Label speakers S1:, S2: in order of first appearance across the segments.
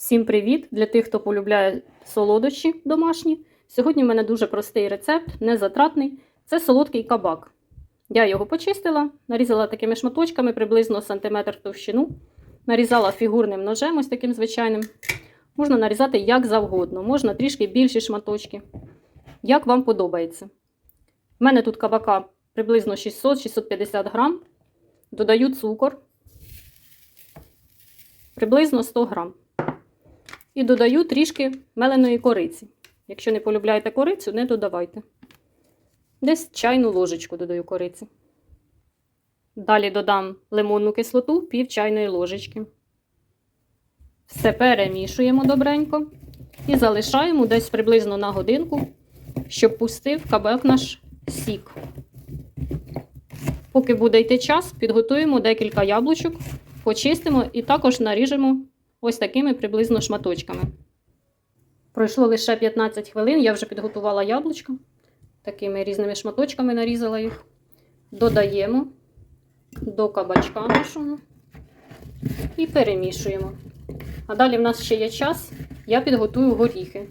S1: Всім привіт! Для тих, хто полюбляє солодощі домашні. Сьогодні в мене дуже простий рецепт, незатратний. Це солодкий кабак. Я його почистила, нарізала такими шматочками приблизно сантиметр товщину. Нарізала фігурним ножем, ось таким звичайним. Можна нарізати як завгодно, можна трішки більші шматочки. Як вам подобається. У мене тут кабака приблизно 600-650 грам. Додаю цукор. Приблизно 100 грам. І додаю трішки меленої кориці. Якщо не полюбляєте корицю, не додавайте. Десь чайну ложечку додаю кориці. Далі додам лимонну кислоту пів чайної ложечки. Все перемішуємо добренько і залишаємо десь приблизно на годинку, щоб пустив кабак наш сік. Поки буде йти час, підготуємо декілька яблучок, почистимо і також наріжемо ось такими приблизно шматочками. Пройшло лише 15 хвилин, я вже підготувала яблучко. Такими різними шматочками нарізала їх. Додаємо до кабачка нашого і перемішуємо. А далі в нас ще є час, я підготую горіхи.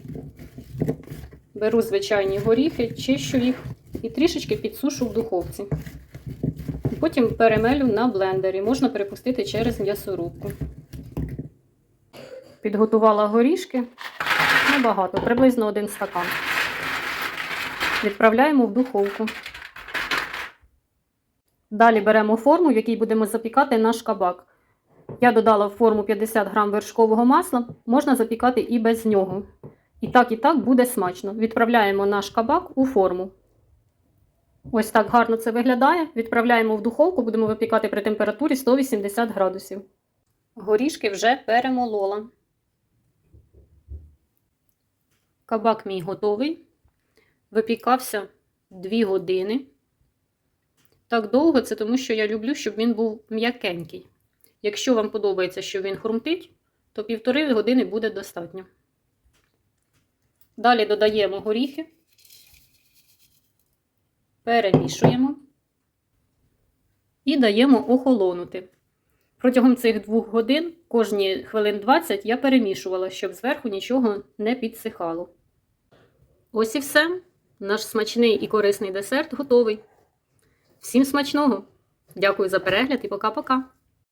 S1: Беру звичайні горіхи, чищу їх і трішечки підсушу в духовці. Потім перемелю на блендері, можна перепустити через м'ясорубку. Підготувала горішки небагато, приблизно один стакан. Відправляємо в духовку. Далі беремо форму, в якій будемо запікати наш кабак. Я додала в форму 50 грам вершкового масла, можна запікати і без нього. І так, і так буде смачно. Відправляємо наш кабак у форму. Ось так гарно це виглядає. Відправляємо в духовку, будемо випікати при температурі 180 градусів. Горішки вже перемолола. Кабак мій готовий. Випікався 2 години. Так довго це тому, що я люблю, щоб він був м'якенький. Якщо вам подобається, що він хрумтить, то півтори години буде достатньо. Далі додаємо горіхи, перемішуємо і даємо охолонути. Протягом цих двох годин, кожні хвилин 20, я перемішувала, щоб зверху нічого не підсихало. Ось і все. Наш смачний і корисний десерт готовий. Всім смачного! Дякую за перегляд і пока-пока!